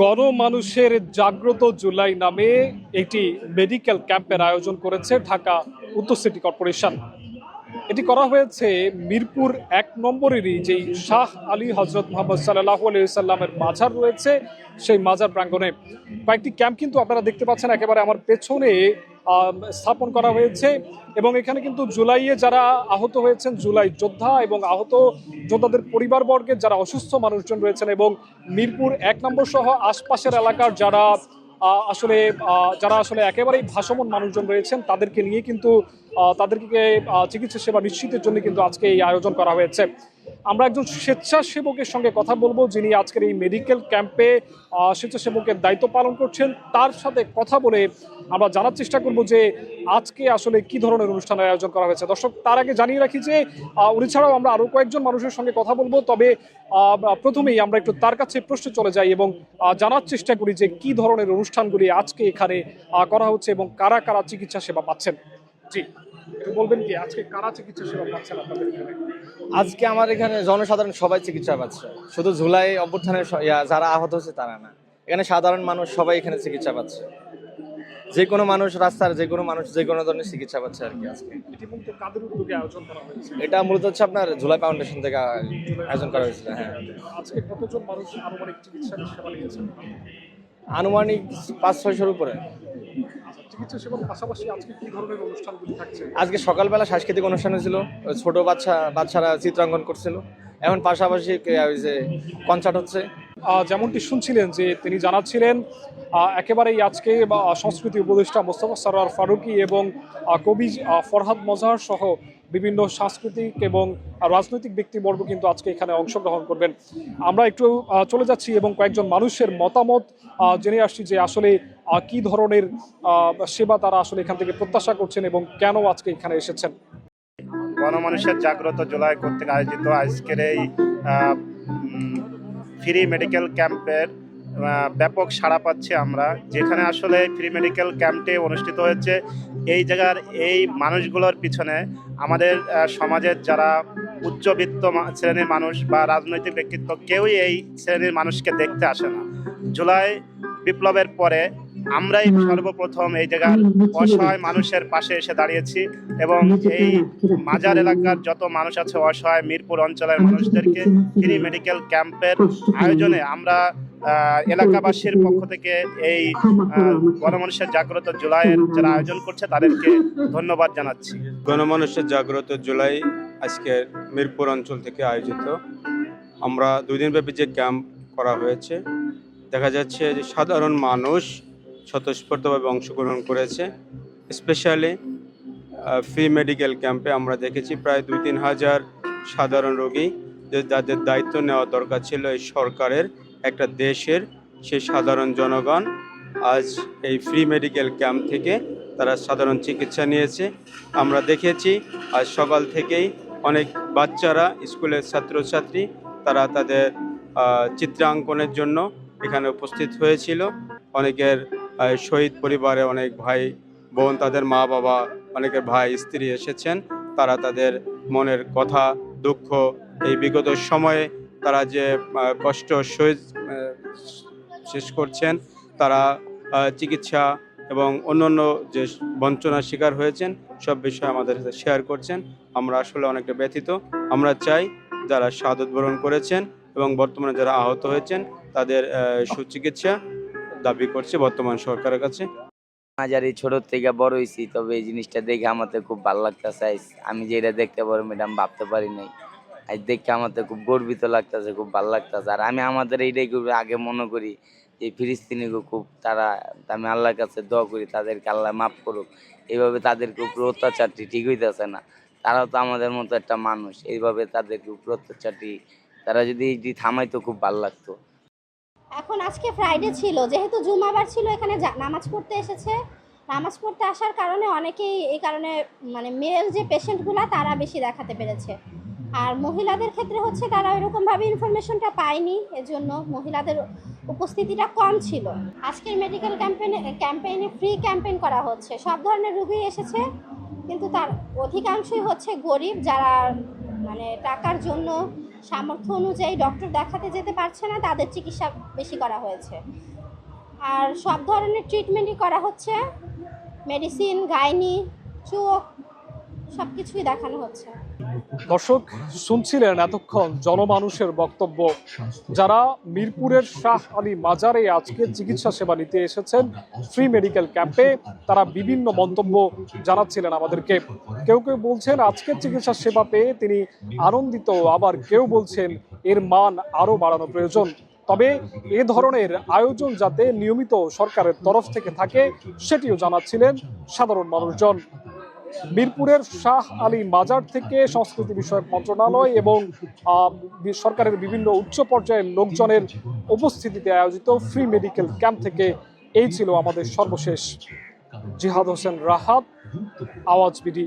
গণমানুষের জাগ্রত জুলাই নামে একটি মেডিকেল ক্যাম্পের আয়োজন করেছে ঢাকা উত্তর সিটি কর্পোরেশন। এটি করা হয়েছে মিরপুর এক নম্বরেরই, যেই শাহ আলী হজরত মোহাম্মদ সাল্লাহ সাল্লামের মাজার রয়েছে সেই মাজার প্রাঙ্গণে। কয়েকটি ক্যাম্প কিন্তু আপনারা দেখতে পাচ্ছেন, একেবারে আমার পেছনে স্থাপন করা হয়েছে এবং এখানে কিন্তু জুলাইয়ে যারা আহত হয়েছেন, জুলাই যোদ্ধা এবং আহত যোদ্ধাদের পরিবারবর্গের যারা অসুস্থ মানুষজন রয়েছেন এবং মিরপুর এক নম্বর সহ আশপাশের এলাকার যারা আসলে যারা আসলে একেবারেই ভাসমান মানুষজন রয়েছেন, তাদেরকে নিয়ে কিন্তু তাদেরকে চিকিৎসা সেবা নিশ্চিতের জন্য কিন্তু আজকে এই আয়োজন করা হয়েছে। আমরা একজন স্বেচ্ছাসেবকের সঙ্গে কথা বলব, যিনি আজকের এই মেডিকেল ক্যাম্পে স্বেচ্ছাসেবকের দায়িত্ব পালন করছেন। তার সাথে কথা বলে আমরা জানার চেষ্টা করব যে আজকে আসলে কি ধরনের অনুষ্ঠানের আয়োজন করা হয়েছে। দর্শক, তার আগে জানিয়ে রাখি যে উনি ছাড়াও আমরা আরও কয়েকজন মানুষের সঙ্গে কথা বলব। তবে প্রথমেই আমরা একটু তার কাছে প্রশ্নে চলে যাই এবং জানার চেষ্টা করি যে কি ধরনের অনুষ্ঠানগুলি আজকে এখানে করা হচ্ছে এবং কারা কারা চিকিৎসা সেবা পাচ্ছেন। জি। একটু বলবেন কি আজকে কারা চিকিৎসা সেবা পাচ্ছেন আপনাদের এখানে? আজকে আমার এখানে জনসাধারণ সবাই চিকিৎসা পাচ্ছে। শুধু ঝুলাই অভ্যুত্থানের যারা আহত হচ্ছে তারা না। এখানে সাধারণ মানুষ সবাই এখানে চিকিৎসা পাচ্ছে। যে কোনো মানুষ রাস্তার যে কোনো মানুষ যে কোনো ধরনের চিকিৎসা পাচ্ছে আর কি আজকে। এটি মূলত হচ্ছে আপনার ঝুলাই ফাউন্ডেশন থেকে আয়োজন করা হয়েছিল হ্যাঁ। আজকে কতজন মানুষ আনুমানিক চিকিৎসা সেবা নিয়েছেন? আনুমানিক পাঁচ ছয়শোর উপরে। চিকিৎসা সেবার পাশাপাশি আজকে কি ধরনের অনুষ্ঠানগুলি থাকছে? আজকে সকালবেলা সাংস্কৃতিক অনুষ্ঠান হয়েছিল ছোট বাচ্চা বাচ্চারা চিত্রাঙ্কন করছিল। এখন পাশাপাশি ওই যে কনসার্ট হচ্ছে। যেমনটি শুনছিলেন যে তিনি জানাচ্ছিলেন একেবারেই আজকে বা, সংস্কৃতি উপদেষ্টা মোস্তফা সরোয়ার ফারুকি এবং কবি ফরহাদ মজাহার সহ বিভিন্ন সাংস্কৃতিক এবং রাজনৈতিক ব্যক্তিবর্গ কিন্তু আজকে এখানে অংশগ্রহণ করবেন। আমরা একটু চলে যাচ্ছি এবং কয়েকজন মানুষের মতামত জেনে আসছি যে আসলে কি ধরনের সেবা তারা আসলে এখান থেকে প্রত্যাশা করছেন এবং কেন আজকে এখানে এসেছেন। গণমানুষের জাগ্রত জুলাই কর্তৃক আয়োজিত আজকের এই ফ্রি মেডিকেল ক্যাম্পের ব্যাপক সাড়া পাচ্ছি আমরা। যেখানে আসলে ফ্রি মেডিকেল ক্যাম্পটি অনুষ্ঠিত হয়েছে এই জায়গার এই মানুষগুলোর পিছনে আমাদের সমাজের যারা উচ্চবিত্ত শ্রেণির মানুষ বা রাজনৈতিক ব্যক্তিত্ব কেউই এই শ্রেণির মানুষকে দেখতে আসে না। জুলাই বিপ্লবের পরে আমরাই সর্বপ্রথম এই জায়গার অসহায় মানুষের পাশে এসে দাঁড়িয়েছি এবং এই মাজার এলাকার যত মানুষ আছে অসহায় মিরপুর অঞ্চলের মানুষদেরকে ফ্রি মেডিকেল ক্যাম্পের আয়োজনে আমরা এলাকাবাসীর পক্ষ থেকে এই গণমানুষের জাগ্রত জুলাইয়ের যারা আয়োজন করছে তাদেরকে ধন্যবাদ জানাচ্ছি। গণমানুষের জাগ্রত জুলাই আজকের মিরপুর অঞ্চল থেকে আয়োজিত। আমরা দুই দিনব্যাপী যে ক্যাম্প করা হয়েছে, দেখা যাচ্ছে যে সাধারণ মানুষ স্বতঃস্ফূর্তভাবে অংশগ্রহণ করেছে। স্পেশালি ফ্রি মেডিকেল ক্যাম্পে আমরা দেখেছি প্রায় দুই তিন হাজার সাধারণ রোগী যে যাদের দায়িত্ব নেওয়া দরকার ছিল এই সরকারের, একটা দেশের সেই সাধারণ জনগণ আজ এই ফ্রি মেডিকেল ক্যাম্প থেকে তারা সাধারণ চিকিৎসা নিয়েছে। আমরা দেখেছি আজ সকাল থেকেই অনেক বাচ্চারা, স্কুলের ছাত্রছাত্রী, তারা তাদের চিত্রাঙ্কনের জন্য এখানে উপস্থিত হয়েছিল। অনেকের শহীদ পরিবারে অনেক ভাই, বোন, তাদের মা বাবা, অনেকের ভাই, স্ত্রী এসেছেন। তারা তাদের মনের কথা, দুঃখ এই বিগত সময়ে তারা যে কষ্ট আহ, শেষ করছেন তারা চিকিৎসা এবং অন্যান্য যে বঞ্চনার শিকার হয়েছেন সব বিষয়ে আমাদের সাথে শেয়ার করছেন। আমরা আসলে অনেকটা ব্যথিত। আমরা চাই যারা শাহাদত বরণ করেছেন এবং বর্তমানে যারা আহত হয়েছেন তাদের সুচিকিৎসা দাবি করছে বর্তমান সরকারের কাছে। মাঝারি ছোট থেকে বড় হয়েছি তবে এই জিনিসটা দেখে আমাদের খুব ভালো লাগতেছে। আমি যেটা দেখতে পারো ম্যাডাম ভাবতে পারি নাই। আজ দেখে আমাদের খুব গর্বিত লাগতেছে, খুব ভালো লাগতেছে। আর আমি আমাদের এইটাই খুব আগে মনে করি যে ফিলিস্তিনিকে খুব তারা, আমি আল্লাহর কাছে দোয়া করি, তাদেরকে আল্লাহ মাফ করুক। এইভাবে তাদেরকে উপর অত্যাচারটি ঠিক হইতেছে না। তারাও তো আমাদের মতো একটা মানুষ, এইভাবে তাদেরকে উপর অত্যাচারটি তারা যদি এইটি থামাইতো খুব ভালো লাগতো। এখন আজকে ফ্রাইডে ছিল, যেহেতু জুমাবার ছিল, এখানে নামাজ পড়তে এসেছে। নামাজ পড়তে আসার কারণে অনেকেই, এই কারণে মানে মেল যে পেশেন্টগুলো তারা বেশি দেখাতে পেরেছে। আর মহিলাদের ক্ষেত্রে হচ্ছে তারা ওইরকমভাবে ইনফরমেশনটা পায়নি, এজন্য মহিলাদের উপস্থিতিটা কম ছিল। আজকের মেডিকেল ক্যাম্পেইনে ক্যাম্পেইনে ফ্রি ক্যাম্পেইন করা হচ্ছে। সব ধরনের রুগী এসেছে, কিন্তু তার অধিকাংশই হচ্ছে গরিব, যারা মানে টাকার জন্য সামর্থ্য অনুযায়ী ডক্টর দেখাতে যেতে পারছে না, তাদের চিকিৎসা বেশি করা হয়েছে। আর সব ধরনের ট্রিটমেন্টই করা হচ্ছে। মেডিসিন গাইনি চোখ সব কিছুই দেখানো হচ্ছে। দর্শক, শুনছিলেন এতক্ষণ জনমানুষের বক্তব্য। যারা মিরপুরের শাহ আলী মাজারে আজকে চিকিৎসা সেবা নিতে এসেছেন ফ্রি মেডিকেল ক্যাম্পে তারা বিভিন্ন মন্তব্য জানাচ্ছিলেন আমাদেরকে। কেউ কেউ বলছেন আজকের চিকিৎসা সেবা পেয়ে তিনি আনন্দিত, আবার কেউ বলছেন, এর মান আরও বাড়ানো প্রয়োজন। তবে এ ধরনের আয়োজন যাতে নিয়মিত সরকারের তরফ থেকে থাকে, সেটিও জানাচ্ছিলেন সাধারণ মানুষজন। মিরপুরের শাহ আলী মাজার থেকে সংস্কৃতি বিষয়ক মন্ত্রণালয় এবং সরকারের বিভিন্ন উচ্চ পর্যায়ের লোকজনের উপস্থিতিতে আয়োজিত ফ্রি মেডিকেল ক্যাম্প থেকে এই ছিল আমাদের সর্বশেষ। জিহাদ হোসেন রাহাত, আওয়াজ বিডি।